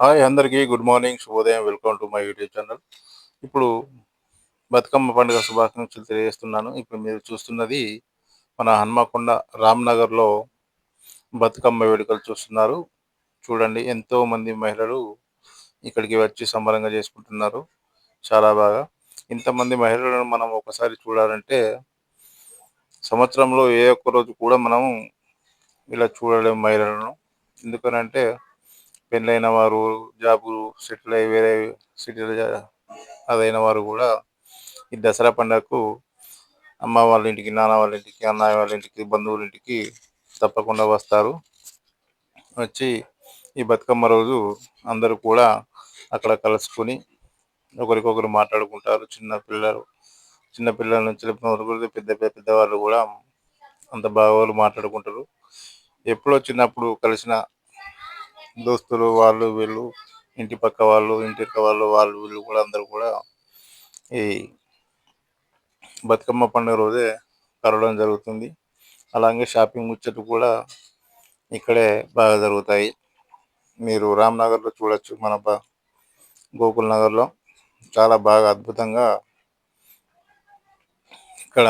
Hi అందరికీ good morning శుభోదయం welcome to my YouTube channel. ఇప్పుడు బతుకమ్మ పండుగ శుభాకాంక్షలు తెలియజేస్తున్నాను. ఇప్పుడు మీరు చూస్తున్నది మన హన్మకొండ రామ్నగర్లో బతుకమ్మ వేడుకలు చూస్తున్నారు. చూడండి ఎంతో మంది మహిళలు ఇక్కడికి వచ్చి సంబరంగా చేసుకుంటున్నారు. చాలా బాగా. ఇంతమంది మహిళలను మనం ఒకసారి చూడాలంటే సంవత్సరంలో ఏ ఒక్క రోజు కూడా మనం ఇలా చూడలేము మహిళలను. ఎందుకనంటే పెళ్ళైన వారు జాబు సెటిల్ అయ్యి వేరే సిటీలు అదైన వారు కూడా ఈ దసరా పండుగకు అమ్మ వాళ్ళ ఇంటికి నాన్న వాళ్ళ ఇంటికి అన్నయ్య వాళ్ళ ఇంటికి బంధువుల ఇంటికి తప్పకుండా వస్తారు. వచ్చి ఈ బతుకమ్మ రోజు అందరూ కూడా అక్కడ కలుసుకొని ఒకరికొకరు మాట్లాడుకుంటారు. చిన్న పిల్లలు చిన్న పిల్లల నుంచి పెద్ద పెద్దవాళ్ళు కూడా అంత బాగా వాళ్ళు మాట్లాడుకుంటారు. ఎప్పుడో చిన్నప్పుడు కలిసిన దోస్తులు వాళ్ళు వీళ్ళు ఇంటి పక్క వాళ్ళు ఇంటి వాళ్ళు వాళ్ళు వీళ్ళు కూడా అందరూ కూడా ఈ బతుకమ్మ పండుగ రోజే కలవడం జరుగుతుంది. అలాగే షాపింగ్ ముచ్చట్లు కూడా ఇక్కడే బాగా జరుగుతాయి. మీరు రామ్నగర్లో చూడొచ్చు మన గోకుల్ నగర్లో. చాలా బాగా అద్భుతంగా ఇక్కడ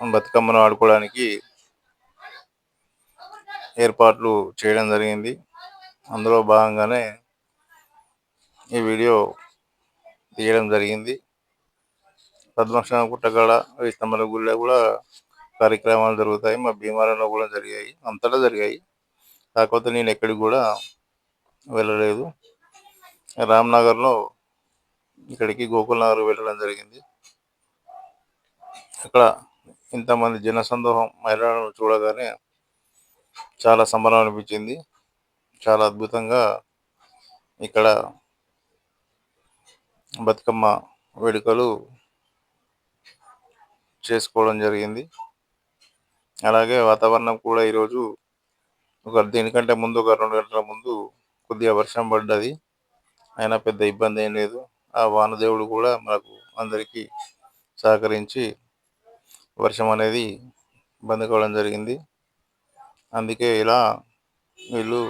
బతుకమ్మను ఆడుకోవడానికి ఏర్పాట్లు చేయడం జరిగింది. అందులో భాగంగానే ఈ వీడియో తీయడం జరిగింది. పద్మక్షణ గుట్టగాడ విస్తమల గుడిలో కూడా కార్యక్రమాలు జరుగుతాయి. మా భీమవరంలో కూడా జరిగాయి. అంతటా జరిగాయి. కాకపోతే నేను ఎక్కడికి కూడా వెళ్ళలేదు. రామ్నగర్లో ఇక్కడికి గోకుల్నగర్ వెళ్ళడం జరిగింది. అక్కడ ఇంతమంది జనసందోహం మహిళలను చూడగానే చాలా సంబరం అనిపించింది. చాలా అద్భుతంగా ఇక్కడ బతుకమ్మ వేడుకలు చేసుకోవడం జరిగింది. అలాగే వాతావరణం కూడా ఈరోజు ఒక దీనికంటే ముందు ఒక రెండు గంటల ముందు కొద్దిగా వర్షం పడ్డది. అయినా పెద్ద ఇబ్బంది ఏం లేదు. ఆ వానదేవుడు కూడా మనకు అందరికీ సహకరించి వర్షం అనేది బంద్ కావడం జరిగింది. అందుకే ఇలా వీళ్ళు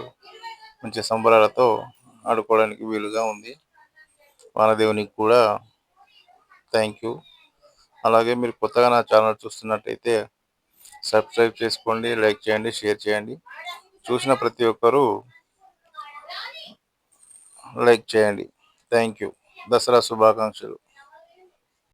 మంచి సంబరాలతో ఆడుకోవడానికి వీలుగా ఉంది. వానదేవునికి కూడా థ్యాంక్ యూ అలాగే మీరు కొత్తగా నా ఛానల్ చూస్తున్నట్టయితే సబ్స్క్రైబ్ చేసుకోండి లైక్ చేయండి షేర్ చేయండి. చూసిన ప్రతి ఒక్కరూ లైక్ చేయండి. థ్యాంక్ యూ దసరా శుభాకాంక్షలు.